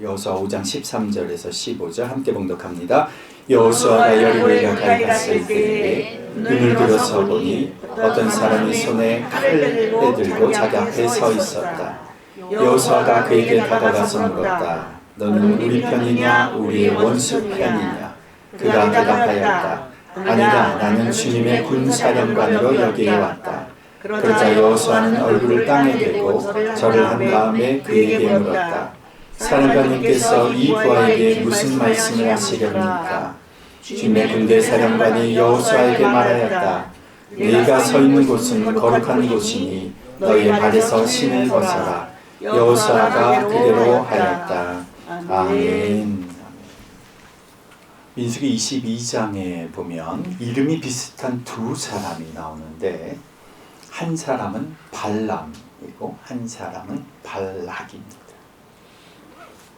여호수아 5장 13절에서 15절 함께 봉독합니다. 여호수아가 여리고에 가까이 갔을 때에 눈을 들어서 보니 어떤 사람이 손에 칼을 빼들고 자기 앞에 서 있었다. 여호수아가 그에게 다가가서 물었다. 너는 우리 편이냐 우리의 원수 편이냐? 그가 대답하였다. 아니다. 나는 주님의 군사령관으로 여기에 왔다. 그러자 여호수아는 얼굴을 땅에 대고 절을 한 다음에 그에게 물었다. 사령관님께서 이 부하에게 무슨 말씀을 하시렵니까? 주님의 군대 사령관이 여호수아에게 말하였다. 네가 서 있는 곳은 거룩한 곳이니 너의 발에서 신을 벗어라. 여호수아가 그대로 하였다. 아멘. 민수기 22장에 보면 이름이 비슷한 두 사람이 나오는데 한 사람은 발람이고 한 사람은 발락입니다.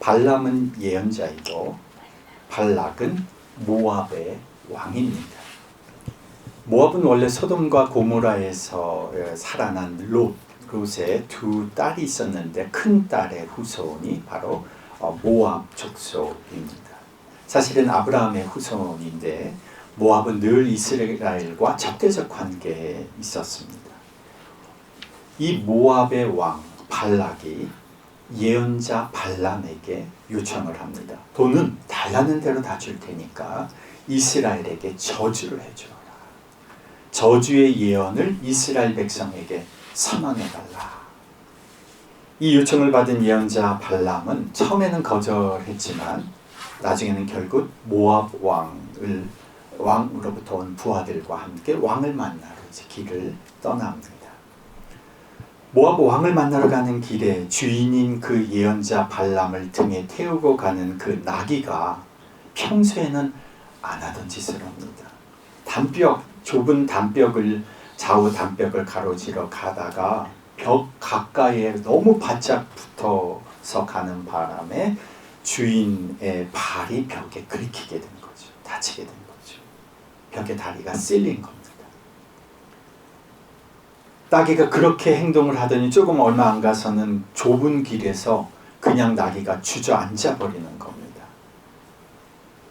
발람은 예언자이고 발락은 모압의 왕입니다. 모압은 원래 소돔과 고모라에서 살아난 롯, 롯의 두 딸이 있었는데 큰 딸의 후손이 바로 모압 족속입니다. 사실은 아브라함의 후손인데 모압은 늘 이스라엘과 적대적 관계에 있었습니다. 이 모압의 왕 발락이 예언자 발람에게 요청을 합니다. 돈은 달라는 대로 다 줄 테니까 이스라엘에게 저주를 해주어라. 저주의 예언을 이스라엘 백성에게 선언해달라. 이 요청을 받은 예언자 발람은 처음에는 거절했지만 나중에는 결국 모압 왕을 왕으로부터 온 부하들과 함께 왕을 만나러 길을 떠납니다. 모압 왕을 만나러 가는 길에 주인인 그 예언자 발람을 등에 태우고 가는 그 나귀가 평소에는 안 하던 짓을 합니다. 담벽 좁은 담벽을 좌우 담벽을 가로지러 가다가 벽 가까이에 너무 바짝 붙어서 가는 바람에 주인의 발이 벽에 긁히게 된 거죠. 다치게 된 거죠. 벽에 다리가 쓸린 겁니다. 나귀가 그렇게 행동을 하더니 조금 얼마 안 가서는 좁은 길에서 그냥 나귀가 주저앉아 버리는 겁니다.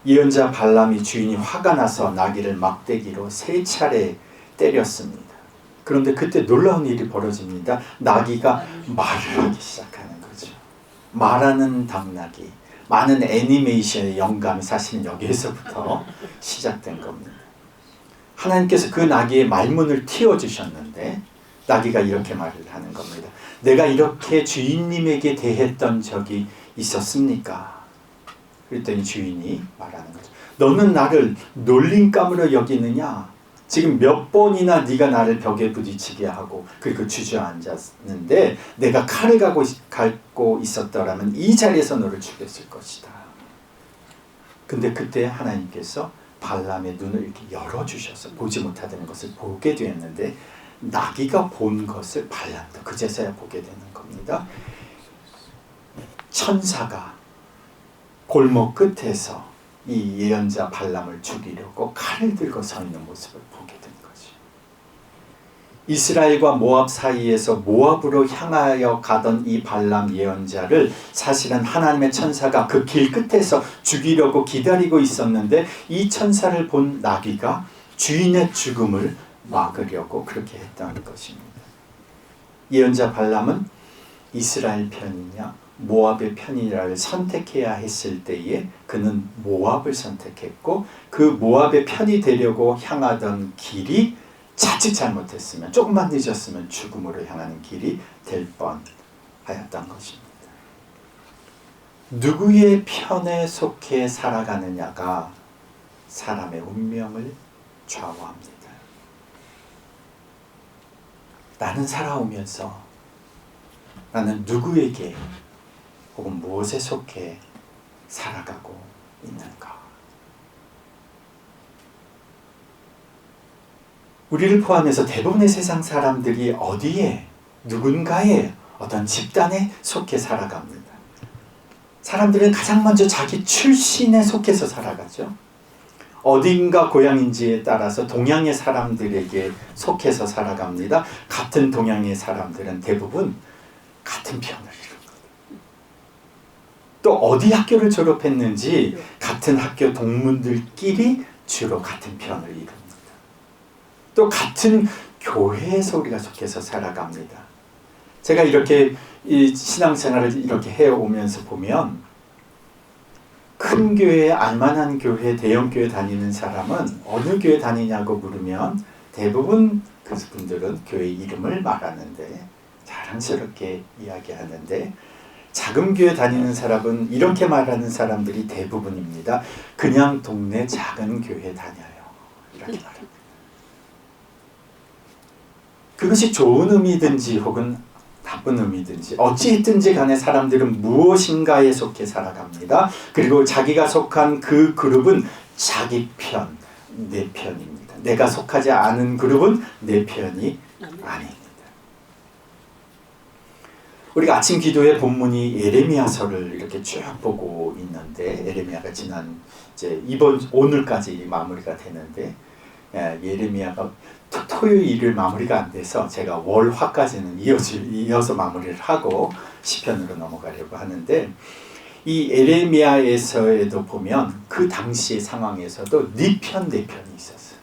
예언자 발람이 주인이 화가 나서 나귀를 막대기로 세 차례 때렸습니다. 그런데 그때 놀라운 일이 벌어집니다. 나귀가 말을 하기 시작하는 거죠. 말하는 당나귀. 많은 애니메이션의 영감이 사실은 여기에서부터 시작된 겁니다. 하나님께서 그 나귀의 말문을 틔워주셨는데 나귀가 이렇게 말을 하는 겁니다. 내가 이렇게 주인님에게 대했던 적이 있었습니까? 그랬더니 주인이 말하는 거죠. 너는 나를 놀림감으로 여기느냐? 지금 몇 번이나 네가 나를 벽에 부딪히게 하고 그리고 주저앉았는데 내가 칼을 가고 갖고 있었더라면 이 자리에서 너를 죽였을 것이다. 근데 그때 하나님께서 발람의 눈을 이렇게 열어주셔서 보지 못하던 것을 보게 되었는데 나귀가 본 것을 발람도 그제서야 보게 되는 겁니다. 천사가 골목 끝에서 이 예언자 발람을 죽이려고 칼을 들고 서 있는 모습을 보게 된 거죠. 이스라엘과 모압 사이에서 모압으로 향하여 가던 이 발람 예언자를 사실은 하나님의 천사가 그 길 끝에서 죽이려고 기다리고 있었는데 이 천사를 본 나귀가 주인의 죽음을 막으려고 그렇게 했다는 것입니다. 예언자 발람은 이스라엘 편이냐 모압의 편이라를 선택해야 했을 때에 그는 모압을 선택했고 그 모압의 편이 되려고 향하던 길이 자칫 잘못했으면 조금만 늦었으면 죽음으로 향하는 길이 될 뻔하였던 것입니다. 누구의 편에 속해 살아가느냐가 사람의 운명을 좌우합니다. 나는 살아오면서 나는 누구에게 혹은 무엇에 속해 살아가고 있는가? 우리를 포함해서 대부분의 세상 사람들이 어디에 누군가의 어떤 집단에 속해 살아갑니다. 사람들은 가장 먼저 자기 출신에 속해서 살아가죠. 어딘가 고향인지에 따라서 동양의 사람들에게 속해서 살아갑니다. 같은 동양의 사람들은 대부분 같은 편을. 또 어디 학교를 졸업했는지 같은 학교 동문들끼리 주로 같은 편을 이룹니다. 또 같은 교회에서 우리가 속해서 살아갑니다. 제가 이렇게 이 신앙생활을 이렇게 해오면서 보면 큰 교회에 알만한 교회, 대형 교회 다니는 사람은 어느 교회 다니냐고 물으면 대부분 그분들은 교회 이름을 말하는데 자랑스럽게 이야기하는데 작은 교회 다니는 사람은 이렇게 말하는 사람들이 대부분입니다. 그냥 동네 작은 교회 다녀요. 이렇게 말합니다. 그것이 좋은 의미든지 혹은 나쁜 의미든지 어찌했든지 간에 사람들은 무엇인가에 속해 살아갑니다. 그리고 자기가 속한 그 그룹은 자기 편, 내 편입니다. 내가 속하지 않은 그룹은 내 편이 아닙니다. 우리가 아침 기도의 본문이 예레미야서를 이렇게 쭉 보고 있는데 예레미야가 지난 이제 이번 오늘까지 마무리가 되는데 예, 예레미야가 토요일을 마무리가 안 돼서 제가 월화까지는 이어지, 이어서 마무리를 하고 시편으로 넘어가려고 하는데 이 에레미야에서에도 보면 그 당시 상황에서도 네편 네 편이 있었어요.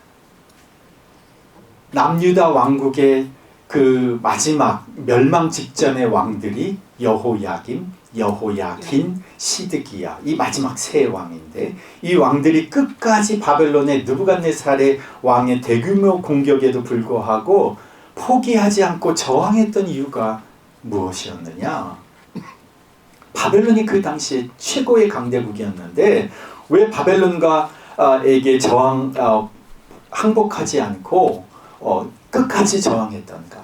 남유다 왕국의 그 마지막 멸망 직전의 왕들이 여호야김, 여호야긴, 시드기야 이 마지막 세 왕인데 이 왕들이 끝까지 바벨론의 느부갓네살의 왕의 대규모 공격에도 불구하고 포기하지 않고 저항했던 이유가 무엇이었느냐? 바벨론이 그 당시에 최고의 강대국이었는데 왜 바벨론과에게 저항 어, 항복하지 않고 어, 끝까지 저항했던가?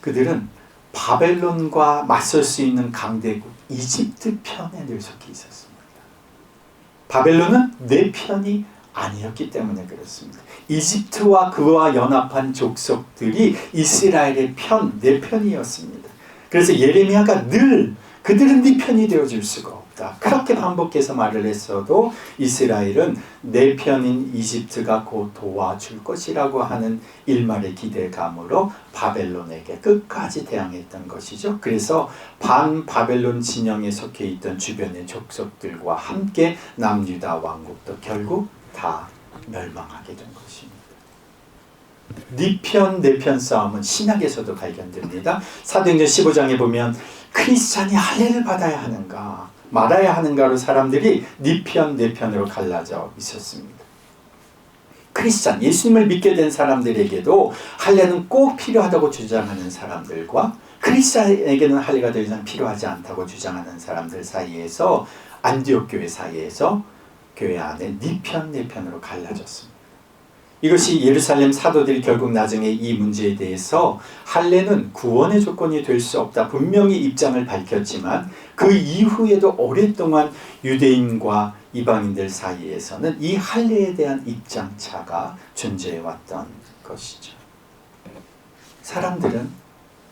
그들은 바벨론과 맞설 수 있는 강대국 이집트 편에 늘 속해 있었습니다. 바벨론은 내 편이 아니었기 때문에 그렇습니다. 이집트와 그와 연합한 족속들이 이스라엘의 편, 내 편이었습니다. 그래서 예레미야가 늘 그들은 네 편이 되어줄 수가 없 다. 그렇게 반복해서 말을 했어도 이스라엘은 내 편인 이집트가 곧 도와줄 것이라고 하는 일말의 기대감으로 바벨론에게 끝까지 대항했던 것이죠. 그래서 반 바벨론 진영에 속해 있던 주변의 족속들과 함께 남유다 왕국도 결국 다 멸망하게 된 것입니다. 니편 내편 싸움은 신약에서도 발견됩니다. 사도행전 15장에 보면 크리스찬이 할례를 받아야 하는가 말아야 하는가로 사람들이 니편 내편으로 갈라져 있었습니다. 크리스찬 예수님을 믿게 된 사람들에게도 할례는 꼭 필요하다고 주장하는 사람들과 크리스찬에게는 할례가 더 이상 필요하지 않다고 주장하는 사람들 사이에서 안디옥 교회 사이에서 교회 안에 니편 내편으로 갈라졌습니다. 이것이 예루살렘 사도들이 결국 나중에 이 문제에 대해서 할례는 구원의 조건이 될 수 없다 분명히 입장을 밝혔지만 그 이후에도 오랫동안 유대인과 이방인들 사이에서는 이 할례에 대한 입장 차가 존재해 왔던 것이죠. 사람들은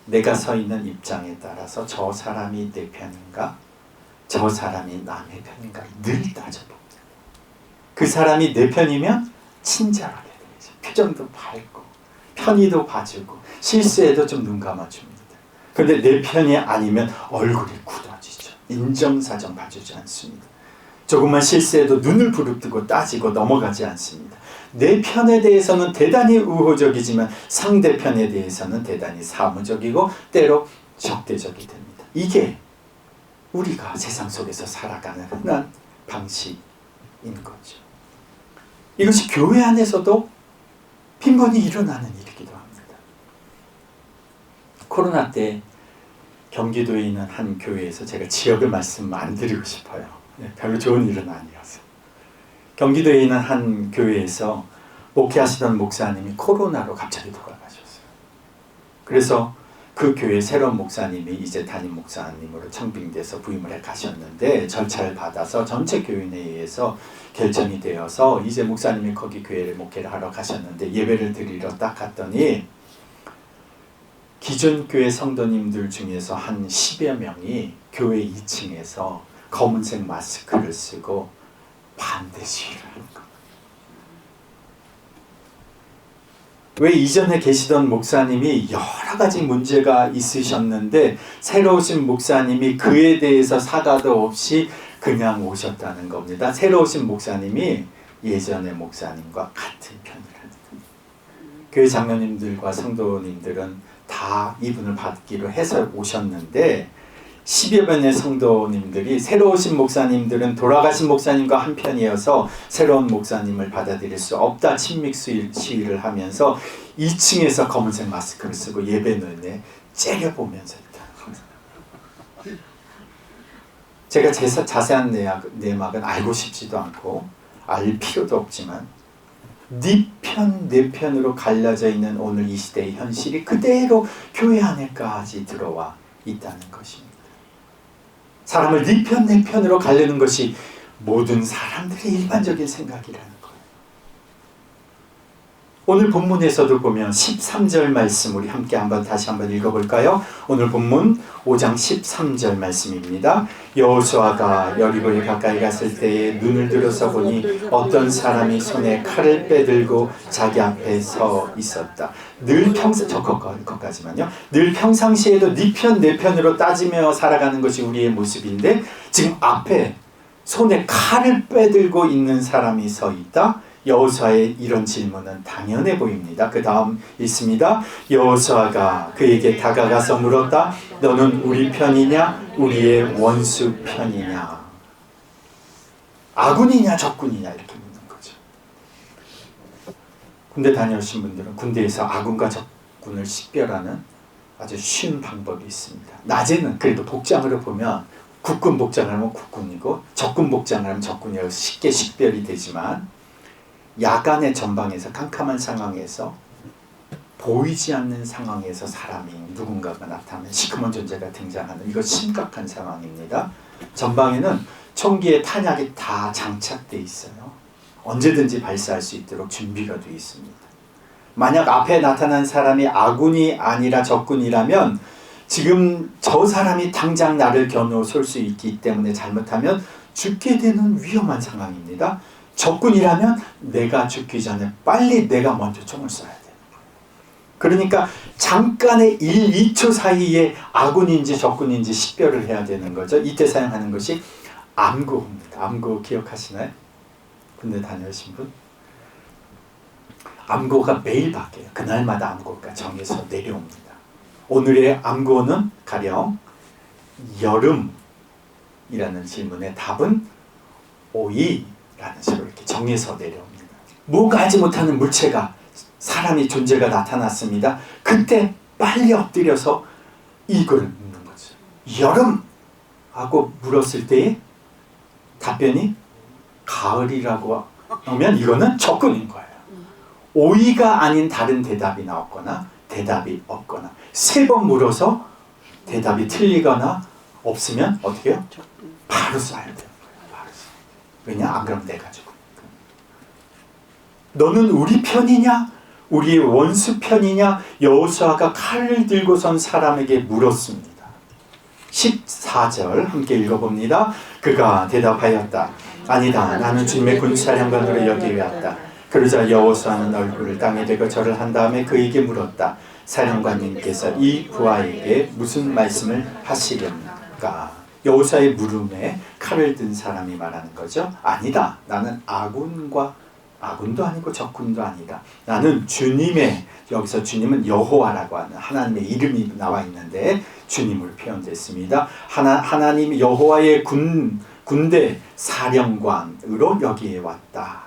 내가 서 있는 입장에 따라서 저 사람이 내 편인가 저 사람이 남의 편인가 늘 따져봅니다. 그 사람이 내 편이면 친절하게 되죠. 표정도 밝고 편의도 봐주고 실수에도 좀 눈 감아줍니다. 그런데 내 편이 아니면 얼굴이 굳어지죠. 인정사정 봐주지 않습니다. 조금만 실수해도 눈을 부릅뜨고 따지고 넘어가지 않습니다. 내 편에 대해서는 대단히 우호적이지만 상대편에 대해서는 대단히 사무적이고 때로 적대적이 됩니다. 이게 우리가 세상 속에서 살아가는 흔한 방식인 거죠. 이것이 교회 안에서도 빈번히 일어나는 일이기도 합니다. 코로나 때 경기도에 있는 한 교회에서 제가 지역을 말씀 안 드리고 싶어요. 네, 별로 좋은 일은 아니어서. 경기도에 있는 한 교회에서 목회하시던 목사님이 코로나로 갑자기 돌아가셨어요. 그래서 그 교회 새로운 목사님이 이제 담임 목사님으로 청빙돼서 부임을 해 가셨는데 절차를 받아서 전체 교인에 의해서 결정이 되어서 이제 목사님이 거기 교회를 목회를 하러 가셨는데 예배를 드리러 딱 갔더니 기존 교회 성도님들 중에서 한 10여 명이 교회 2층에서 검은색 마스크를 쓰고 반대 시위를 하는 겁니다. 왜 이전에 계시던 목사님이 여러 가지 문제가 있으셨는데 새로 오신 목사님이 그에 대해서 사과도 없이 그냥 오셨다는 겁니다. 새로 오신 목사님이 예전의 목사님과 같은 편을 하는 겁니다. 교회 장로님들과 성도님들은 다 이분을 받기로 해서 오셨는데 10여 명의 성도님들이 새로 오신 목사님들은 돌아가신 목사님과 한편이어서 새로운 목사님을 받아들일 수 없다 친믹 시위를 하면서 2층에서 검은색 마스크를 쓰고 예배 눈에 째려보면서 겁니다. 제가 제 자세한 내막, 내막은 알고 싶지도 않고 알 필요도 없지만 네 편, 내 편으로 갈라져 있는 오늘 이 시대의 현실이 그대로 교회 안에까지 들어와 있다는 것입니다. 사람을 네 편, 내 편으로 가려는 것이 모든 사람들의 일반적인 생각이라는. 오늘 본문에서도 보면 13절 말씀 우리 함께 한번 다시 한번 읽어볼까요? 오늘 본문 5장 13절 말씀입니다. 여호수아가 여리고에 가까이 갔을 때에 눈을 들어서 보니 어떤 사람이 손에 칼을 빼들고 자기 앞에 서 있었다. 늘 평소 저 것까지만요. 늘 평상시에도 네편내 편으로 따지며 살아가는 것이 우리의 모습인데 지금 앞에 손에 칼을 빼들고 있는 사람이 서 있다. 여호수아의 이런 질문은 당연해 보입니다. 그 다음 있습니다. 여호수아가 그에게 다가가서 물었다. 너는 우리 편이냐? 우리의 원수 편이냐? 아군이냐 적군이냐 이렇게 묻는 거죠. 군대 다녀오신 분들은 군대에서 아군과 적군을 식별하는 아주 쉬운 방법이 있습니다. 낮에는 그래도 복장으로 보면 국군 복장을 하면 국군이고 적군 복장을 하면 적군이라고 쉽게 식별이 되지만 야간의 전방에서 캄캄한 상황에서 보이지 않는 상황에서 사람이 누군가가 나타나면 시커먼 존재가 등장하는 이거 심각한 상황입니다. 전방에는 총기의 탄약이 다 장착돼 있어요. 언제든지 발사할 수 있도록 준비가 되어 있습니다. 만약 앞에 나타난 사람이 아군이 아니라 적군이라면 지금 저 사람이 당장 나를 겨누어 수 있기 때문에 잘못하면 죽게 되는 위험한 상황입니다. 적군이라면 내가 죽기 전에 빨리 내가 먼저 총을 쏴야 돼. 그러니까 잠깐의 1, 2초 사이에 아군인지 적군인지 식별을 해야 되는 거죠. 이때 사용하는 것이 암구입니다. 암구 기억하시나요? 군대 다녀오신 분? 암구가 매일 바뀌어요. 그날마다 암구가 정해서 내려옵니다. 오늘의 암구는 가령 여름이라는 질문의 답은 오이 라는 식으로 이렇게 정해서 내려옵니다. 뭔가 알지 못하는 물체가 사람의 존재가 나타났습니다. 그때 빨리 엎드려서 이걸 묻는 거죠. 여름 하고 물었을 때 답변이 가을이라고 하면 이거는 적군인 거예요. 오이가 아닌 다른 대답이 나왔거나 대답이 없거나 세 번 물어서 대답이 틀리거나 없으면 어떻게 해요? 바로 쏴야 돼요. 왜냐? 내가 죽어. 너는 우리 편이냐? 우리의 원수 편이냐? 여호수아가 칼을 들고 선 사람에게 물었습니다. 14절 함께 읽어봅니다. 그가 대답하였다. 아니다. 나는 주님의 군사령관으로 여기 왔다. 그러자 여호수아는 얼굴을 땅에 대고 절을 한 다음에 그에게 물었다. 사령관님께서 이 부하에게 무슨 말씀을 하시렵니까? 여호사의 물음에 칼을 든 사람이 말하는 거죠. 아니다. 나는 아군과 아군도 아니고 적군도 아니다. 나는 주님의 여기서 주님은 여호와라고 하는 하나님의 이름이 나와 있는데 주님을 표현됐습니다. 하나 하나님 여호와의 군 군대 사령관으로 여기에 왔다.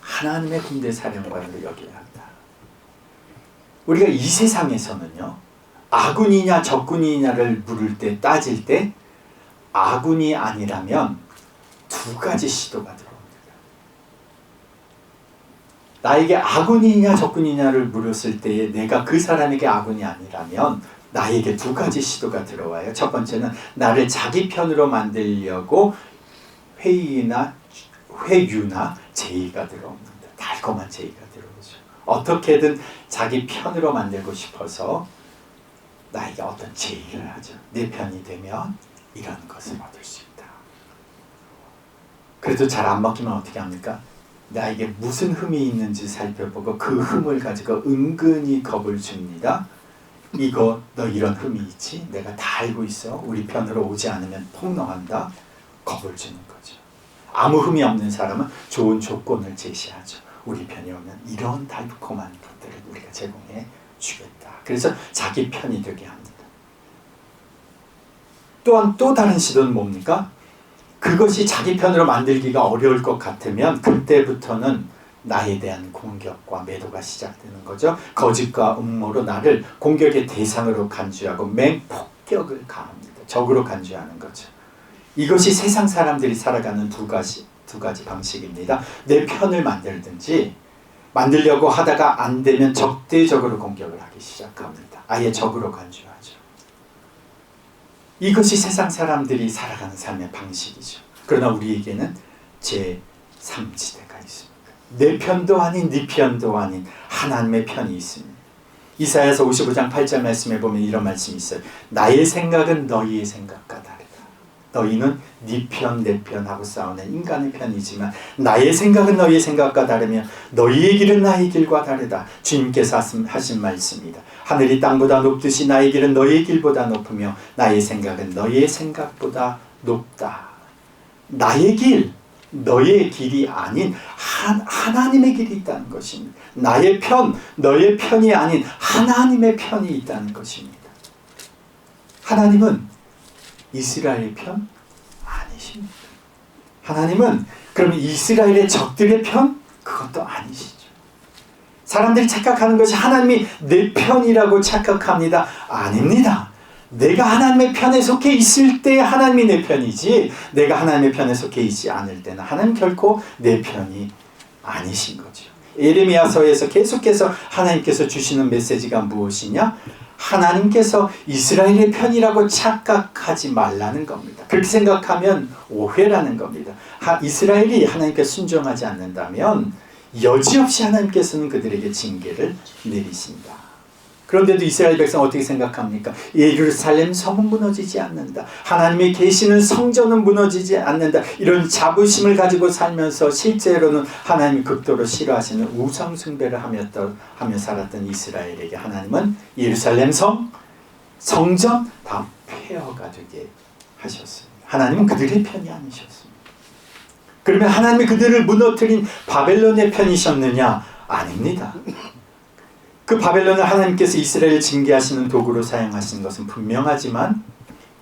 하나님의 군대 사령관으로 여기에 왔다. 우리가 이 세상에서는요. 아군이냐 적군이냐를 물을 때 따질 때 아군이 아니라면 두 가지 시도가 들어옵니다. 나에게 아군이냐 적군이냐를 물었을 때에 내가 그 사람에게 아군이 아니라면 나에게 두 가지 시도가 들어와요. 첫 번째는 나를 자기 편으로 만들려고 회의나 회유나 제의가 들어옵니다. 달콤한 제의가 들어오죠. 어떻게든 자기 편으로 만들고 싶어서 나에게 어떤 제의를 하죠. 내 편이 되면 이런 것을 얻을 수 있다. 그래도 잘 안 먹히면 어떻게 합니까? 나에게 무슨 흠이 있는지 살펴보고 그 흠을 가지고 은근히 겁을 줍니다. 이거 너 이런 흠이 있지? 내가 다 알고 있어. 우리 편으로 오지 않으면 폭로한다. 겁을 주는 거죠. 아무 흠이 없는 사람은 좋은 조건을 제시하죠. 우리 편이 오면 이런 달콤한 것들을 우리가 제공해 주겠다. 그래서 자기 편이 되게 합니다. 또한 또 다른 시도는 뭡니까? 그것이 자기 편으로 만들기가 어려울 것 같으면 그때부터는 나에 대한 공격과 매도가 시작되는 거죠. 거짓과 음모로 나를 공격의 대상으로 간주하고 맹폭격을 가합니다. 적으로 간주하는 거죠. 이것이 세상 사람들이 살아가는 두 가지 두 가지 방식입니다. 내 편을 만들든지 만들려고 하다가 안 되면 적대적으로 공격을 하기 시작합니다. 아예 적으로 간주하죠. 이것이 세상 사람들이 살아가는 삶의 방식이죠. 그러나 우리에게는 제 3지대가 있습니다. 내 편도 아닌 네 편도 아닌 하나님의 편이 있습니다. 이사야서 55장 8절 말씀에 보면 이런 말씀이 있어요. 나의 생각은 너희의 생각과 다르다. 너희는 네 편, 내 편하고 싸우는 인간의 편이지만 나의 생각은 너희의 생각과 다르며 너희의 길은 나의 길과 다르다. 주님께서 하신 말씀입니다. 하늘이 땅보다 높듯이 나의 길은 너희의 길보다 높으며 나의 생각은 너희의 생각보다 높다. 나의 길, 너의 길이 아닌 한, 하나님의 길이 있다는 것입니다. 나의 편, 너의 편이 아닌 하나님의 편이 있다는 것입니다. 하나님은 이스라엘 편 아니십니다. 하나님은 그러면 이스라엘의 적들의 편 그것도 아니시죠. 사람들이 착각하는 것이 하나님이 내 편이라고 착각합니다. 아닙니다. 내가 하나님의 편에 속해 있을 때 하나님이 내 편이지 내가 하나님의 편에 속해 있지 않을 때는 하나님 결코 내 편이 아니신 거죠. 예레미야서에서 계속해서 하나님께서 주시는 메시지가 무엇이냐? 하나님께서 이스라엘의 편이라고 착각하지 말라는 겁니다. 그렇게 생각하면 오해라는 겁니다. 하, 이스라엘이 하나님께 순종하지 않는다면 여지없이 하나님께서는 그들에게 징계를 내리신다. 그런데도 이스라엘 백성 어떻게 생각합니까? 예루살렘 성은 무너지지 않는다. 하나님이 계시는 성전은 무너지지 않는다. 이런 자부심을 가지고 살면서 실제로는 하나님이 극도로 싫어하시는 우상 숭배를 하며, 하며 살았던 이스라엘에게 하나님은 예루살렘 성, 성전 다 폐허가 되게 하셨습니다. 하나님은 그들의 편이 아니셨습니다. 그러면 하나님이 그들을 무너뜨린 바벨론의 편이셨느냐? 아닙니다. 그 바벨론을 하나님께서 이스라엘을 징계하시는 도구로 사용하시는 것은 분명하지만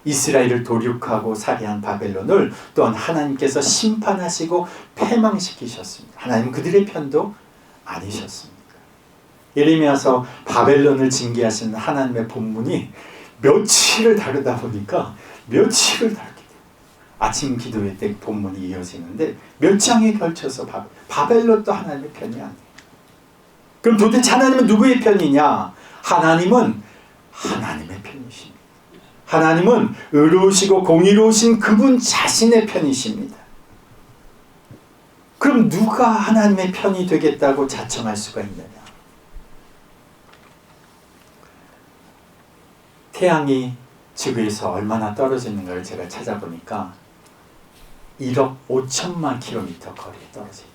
이스라엘을 도륙하고 살해한 바벨론을 또한 하나님께서 심판하시고 패망시키셨습니다. 하나님 그들의 편도 아니셨습니까? 예레미야서 바벨론을 징계하시는 하나님의 본문이 며칠을 다루다 보니까 며칠을 다루게 돼요. 아침 기도회 때 본문이 이어지는데 몇 장에 걸쳐서 바벨론도 하나님의 편이 아니에요. 그럼 도대체 하나님은 누구의 편이냐? 하나님은 하나님의 편이십니다. 하나님은 의로우시고 공의로우신 그분 자신의 편이십니다. 그럼 누가 하나님의 편이 되겠다고 자청할 수가 있느냐? 태양이 지구에서 얼마나 떨어지는가를 제가 찾아보니까 1억 5천만 킬로미터 거리에 떨어져 있다.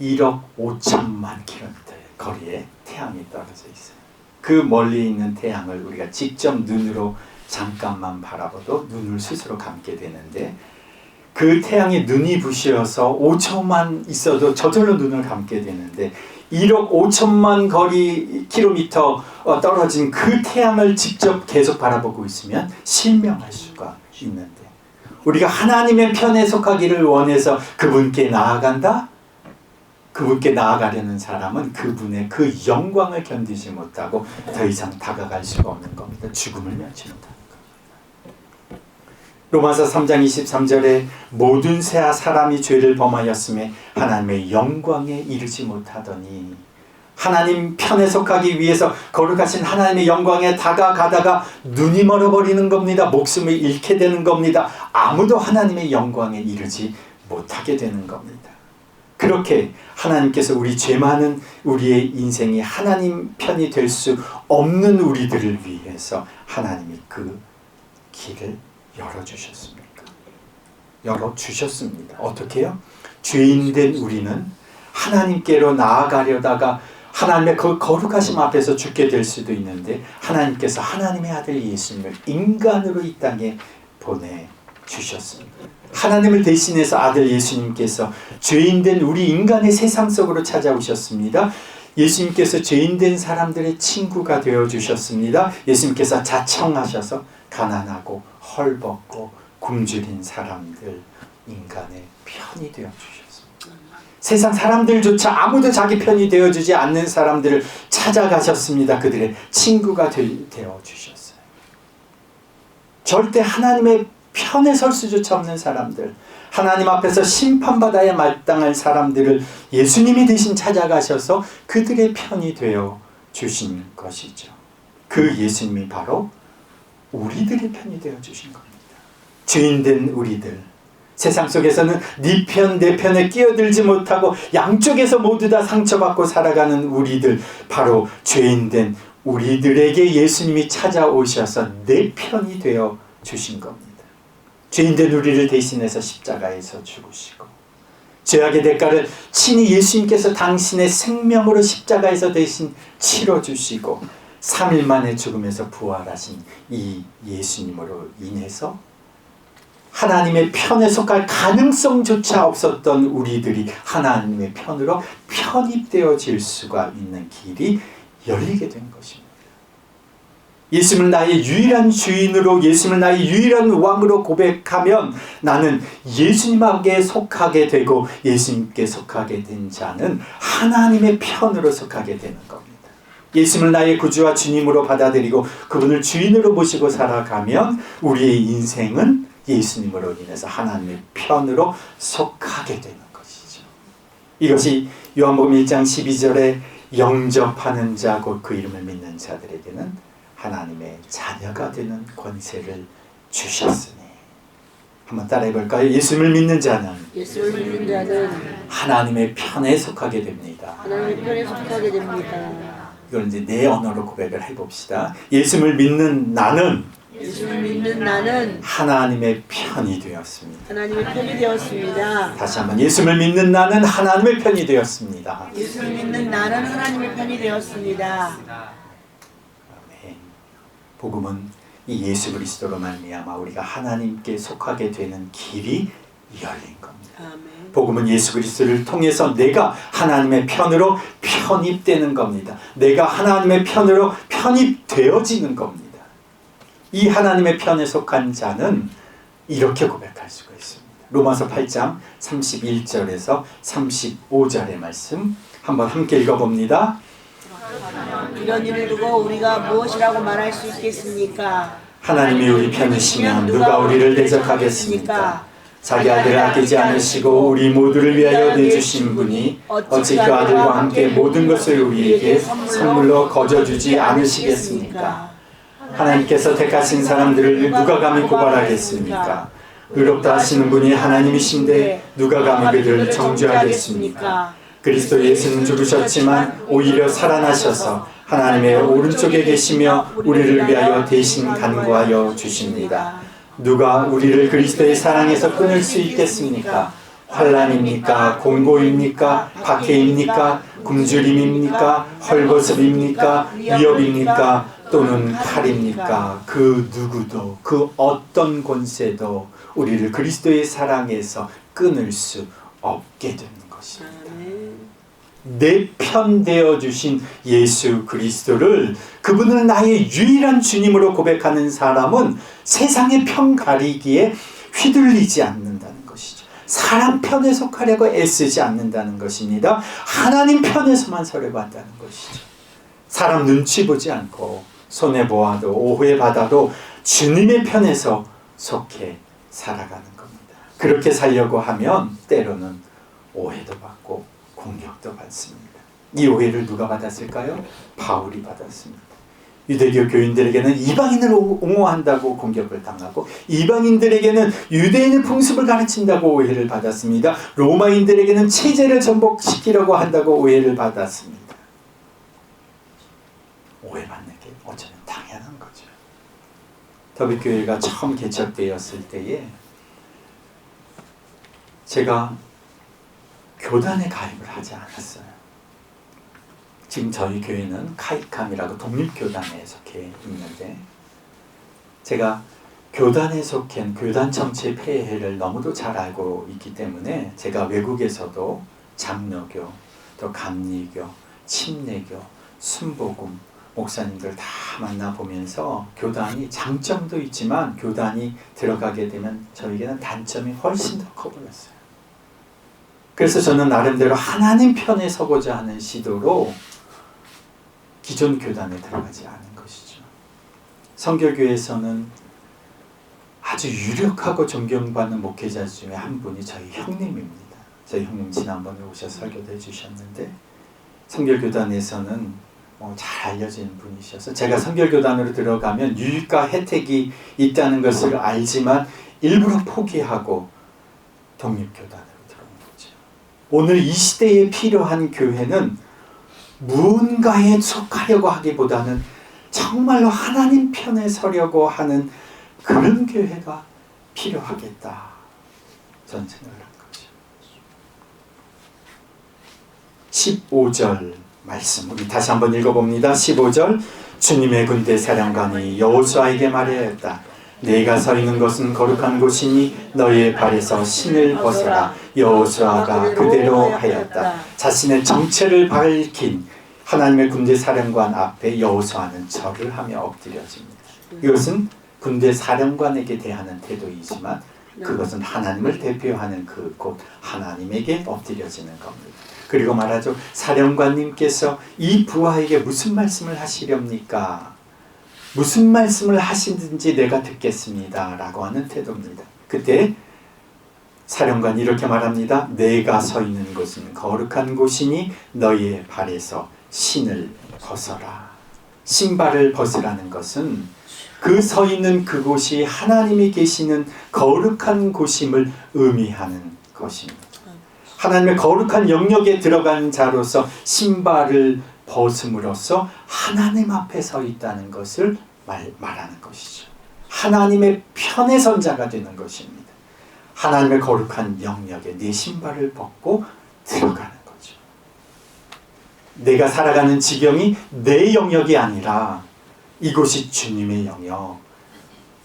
1억 5천만 킬로미터의 거리에 태양이 떨어져 있어요. 그 멀리 있는 태양을 우리가 직접 눈으로 잠깐만 바라봐도 눈을 스스로 감게 되는데 그 태양이 눈이 부시어서 5초만 있어도 저절로 눈을 감게 되는데 1억 5천만 거리 킬로미터 어, 떨어진 그 태양을 직접 계속 바라보고 있으면 실명할 수가 있는데 우리가 하나님의 편에 속하기를 원해서 그분께 나아간다? 그분께 나아가려는 사람은 그분의 그 영광을 견디지 못하고 더 이상 다가갈 수가 없는 겁니다. 죽음을 겁니다. 로마서 3장 23절에 모든 새하 사람이 죄를 범하였음에 하나님의 영광에 이르지 못하더니 하나님 편에 속하기 위해서 거룩하신 하나님의 영광에 다가가다가 눈이 멀어버리는 겁니다. 목숨을 잃게 되는 겁니다. 아무도 하나님의 영광에 이르지 못하게 되는 겁니다. 그렇게 하나님께서 우리 죄 많은 우리의 인생이 하나님 편이 될 수 없는 우리들을 위해서 하나님이 그 길을 열어주셨습니까? 열어주셨습니다. 어떻게요? 죄인된 우리는 하나님께로 나아가려다가 하나님의 그 거룩하심 앞에서 죽게 될 수도 있는데 하나님께서 하나님의 아들 예수님을 인간으로 이 땅에 보내 주셨습니다. 하나님을 대신해서 아들 예수님께서 죄인된 우리 인간의 세상 속으로 찾아오셨습니다. 예수님께서 죄인된 사람들의 친구가 되어 주셨습니다. 예수님께서 자청하셔서 가난하고 헐벗고 굶주린 사람들 인간의 편이 되어 주셨습니다. 세상 사람들조차 아무도 자기 편이 되어 주지 않는 사람들을 찾아가셨습니다. 그들의 친구가 되어 주셨어요. 절대 하나님의 편에 설 수조차 없는 사람들, 하나님 앞에서 심판받아야 마땅할 사람들을 예수님이 대신 찾아가셔서 그들의 편이 되어 주신 것이죠. 그 예수님이 바로 우리들의 편이 되어 주신 겁니다. 죄인된 우리들. 세상 속에서는 네 편, 내 편에 끼어들지 못하고 양쪽에서 모두 다 상처받고 살아가는 우리들. 바로 죄인된 우리들에게 예수님이 찾아오셔서 내 편이 되어 주신 겁니다. 죄인된 우리를 대신해서 십자가에서 죽으시고 죄악의 대가를 친히 예수님께서 당신의 생명으로 십자가에서 대신 치러주시고 3일 만에 죽음에서 부활하신 이 예수님으로 인해서 하나님의 편에 속할 가능성조차 없었던 우리들이 하나님의 편으로 편입되어질 수가 있는 길이 열리게 된 것입니다. 예수님을 나의 유일한 주인으로 예수님을 나의 유일한 왕으로 고백하면 나는 예수님에게 속하게 되고 예수님께 속하게 된 자는 하나님의 편으로 속하게 되는 겁니다. 예수님을 나의 구주와 주님으로 받아들이고 그분을 주인으로 모시고 살아가면 우리의 인생은 예수님으로 인해서 하나님의 편으로 속하게 되는 것이죠. 이것이 요한복음 1장 12절에 영접하는 자 곧 그 이름을 믿는 자들에게는 하나님의 자녀가 되는 권세를 주셨으니 한번 따라해 볼까요? 예수님을 믿는 자는 예수를 믿는 자는 하나님의 편에 속하게 됩니다. 하나님의 편에 속하게 됩니다. 이걸 이제 내 언어로 고백을 해 봅시다. 예수님을 믿는 나는 예수를 믿는 나는 하나님의 편이 되었습니다. 하나님의 편이 되었습니다. 다시 한번 예수님을 믿는 나는 하나님의 편이 되었습니다. 예수를 믿는 나는 하나님의 편이 되었습니다. 복음은 이 예수 그리스도로 말미암아 우리가 하나님께 속하게 되는 길이 열린 겁니다. 아멘. 복음은 예수 그리스도를 통해서 내가 하나님의 편으로 편입되는 겁니다. 내가 하나님의 편으로 편입되어지는 겁니다. 이 하나님의 편에 속한 자는 이렇게 고백할 수가 있습니다. 로마서 8장 31절에서 35절의 말씀 한번 함께 읽어봅니다. 이런 일을 두고 우리가 무엇이라고 말할 수 있겠습니까? 하나님이 우리 편이시면 누가 우리를 대적하겠습니까? 자기 아들을 아끼지 않으시고 우리 모두를 위하여 내주신 분이 어찌 그 아들과 함께 모든 것을 우리에게 선물로 거저주지 않으시겠습니까? 하나님께서 택하신 사람들을 누가 감히 고발하겠습니까? 의롭다 하시는 분이 하나님이신데 누가 감히 그들을 정죄하겠습니까? 그리스도 예수는 죽으셨지만 오히려 살아나셔서 하나님의 오른쪽에 계시며 우리를 위하여 대신 간구하여 주십니다. 누가 우리를 그리스도의 사랑에서 끊을 수 있겠습니까? 환란입니까? 공고입니까? 박해입니까? 굶주림입니까? 헐벗음입니까? 위협입니까? 또는 칼입니까? 그 누구도 그 어떤 권세도 우리를 그리스도의 사랑에서 끊을 수 없게 되는 것입니다. 내 편 되어 주신 예수 그리스도를 그분을 나의 유일한 주님으로 고백하는 사람은 세상의 편 가리기에 휘둘리지 않는다는 것이죠. 사람 편에 속하려고 애쓰지 않는다는 것입니다. 하나님 편에서만 서려고 한다는 것이죠. 사람 눈치 보지 않고 손해 보아도 오해 받아도 주님의 편에서 속해 살아가는 겁니다. 그렇게 살려고 하면 때로는 오해도 받고 공격도 받습니다. 이 오해를 누가 받았을까요? 바울이 받았습니다. 유대교 교인들에게는 이방인을 옹호한다고 공격을 당하고 이방인들에게는 유대인의 풍습을 가르친다고 오해를 받았습니다. 로마인들에게는 체제를 전복시키려고 한다고 오해를 받았습니다. 오해받는 게 어쩌면 당연한 거죠. 더비교회가 처음 개척되었을 때에 제가 교단에 가입을 하지 않았어요. 지금 저희 교회는 카이캄이라고 독립교단에 속해 있는데 제가 교단에 속한 교단 정치 폐해를 너무도 잘 알고 있기 때문에 제가 외국에서도 장로교, 또 감리교, 침례교, 순복음 목사님들 다 만나보면서 교단이 장점도 있지만 교단이 들어가게 되면 저에게는 단점이 훨씬 더 커 보였어요. 그래서 저는 나름대로 하나님 편에 서고자 하는 시도로 기존 교단에 들어가지 않은 것이죠. 성결교에서는 아주 유력하고 존경받는 목회자 중에 한 분이 저희 형님입니다. 저희 형님 지난번에 오셔서 설교도 해주셨는데 성결교단에서는 뭐 잘 알려진 분이셔서 제가 성결교단으로 들어가면 유익과 혜택이 있다는 것을 알지만 일부러 포기하고 거죠. 오늘 이 시대에 필요한 교회는 무언가에 속하려고 하기보다는 정말로 하나님 편에 서려고 하는 그런 교회가 필요하겠다. 생각을 한 거죠. 15절 말씀 우리 다시 한번 읽어봅니다. 15절 주님의 군대 사령관이 여호수아에게 말하였다. 내가 서 있는 것은 거룩한 곳이니 너의 발에서 신을 벗어라. 여호수아가 그대로 하였다. 자신의 정체를 밝힌 하나님의 군대 사령관 앞에 여호수아는 절을 하며 엎드려집니다. 이것은 군대 사령관에게 대하는 태도이지만 그것은 하나님을 대표하는 그 곳 하나님에게 엎드려지는 겁니다. 그리고 말하죠. 사령관님께서 이 부하에게 무슨 말씀을 하시렵니까? 무슨 말씀을 하시든지 내가 듣겠습니다. 라고 하는 태도입니다. 그때 사령관이 이렇게 말합니다. 내가 서 있는 곳은 거룩한 곳이니 너희의 발에서 신을 벗어라. 신발을 벗으라는 것은 그 서 있는 그곳이 하나님이 계시는 거룩한 곳임을 의미하는 것입니다. 하나님의 거룩한 영역에 들어간 자로서 신발을 벗음으로써 하나님 앞에 서 있다는 것을 말, 말하는 것이죠. 하나님의 편에 선 자가 되는 것입니다. 하나님의 거룩한 영역에 내 신발을 벗고 들어가는 거죠. 내가 살아가는 지경이 내 영역이 아니라 이곳이 주님의 영역.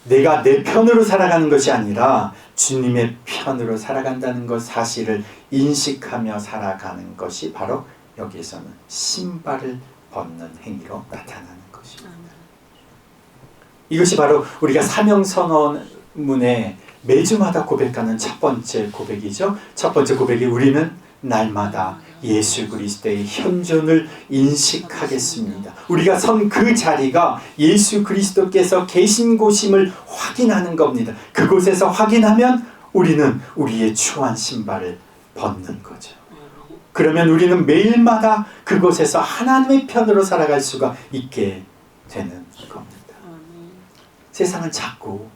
내가 내 편으로 살아가는 것이 아니라 주님의 편으로 살아간다는 것 사실을 인식하며 살아가는 것이 바로 여기에서는 신발을 벗는 행위로 나타나는 것입니다. 이것이 바로 우리가 사명 선언문에 매주마다 고백하는 첫 번째 고백이죠. 첫 번째 고백이 우리는 날마다 예수 그리스도의 현존을 인식하겠습니다. 우리가 선 그 자리가 예수 그리스도께서 계신 곳임을 확인하는 겁니다. 그곳에서 확인하면 우리는 우리의 추한 신발을 벗는 거죠. 그러면 우리는 매일마다 그곳에서 하나님의 편으로 살아갈 수가 있게 되는 겁니다. 세상은 자꾸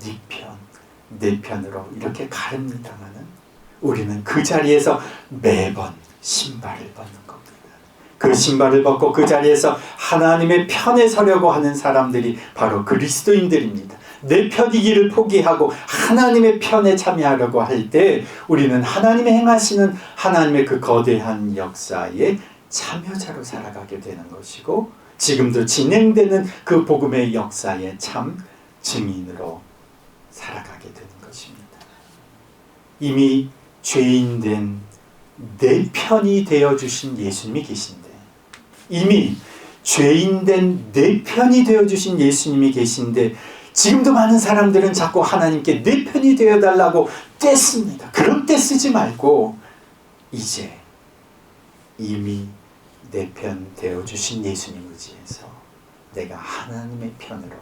네 편, 내 편으로 이렇게 가릅니다마는 우리는 그 자리에서 매번 신발을 벗는 겁니다. 그 신발을 벗고 그 자리에서 하나님의 편에 서려고 하는 사람들이 바로 그리스도인들입니다. 내 편이기를 포기하고 하나님의 편에 참여하려고 할 때 우리는 하나님의 행하시는 하나님의 그 거대한 역사에 참여자로 살아가게 되는 것이고 지금도 진행되는 그 복음의 역사에 참 증인으로 살아가게 되는 것입니다. 이미 죄인된 내 편이 되어 주신 예수님이 계신데 이미 죄인된 내 편이 되어 주신 예수님이 계신데 지금도 많은 사람들은 자꾸 하나님께 내 편이 되어 달라고 떼씁니다. 그런 때 쓰지 말고 이제 이미 내 편 되어 주신 예수님 의지해서 내가 하나님의 편으로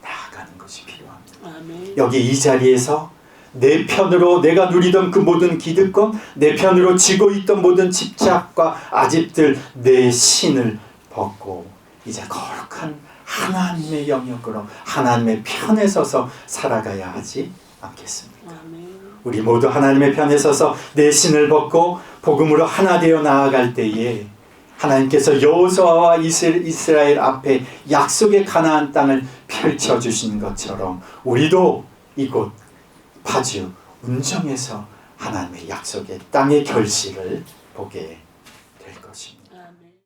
나아가는 것이 필요합니다. 아멘. 여기 이 자리에서 내 편으로 내가 누리던 그 모든 기득권, 내 편으로 쥐고 있던 모든 집착과 아집들, 내 신을 벗고 이제 거룩한 하나님의 영역으로 하나님의 편에 서서 살아가야 하지 않겠습니까? 우리 모두 하나님의 편에 서서 내 신을 벗고 복음으로 하나 되어 나아갈 때에 하나님께서 여호수아와 이스라엘, 이스라엘 앞에 약속의 가나안 땅을 펼쳐 주신 것처럼 우리도 이곳 파주 운정에서 하나님의 약속의 땅의 결실을 보게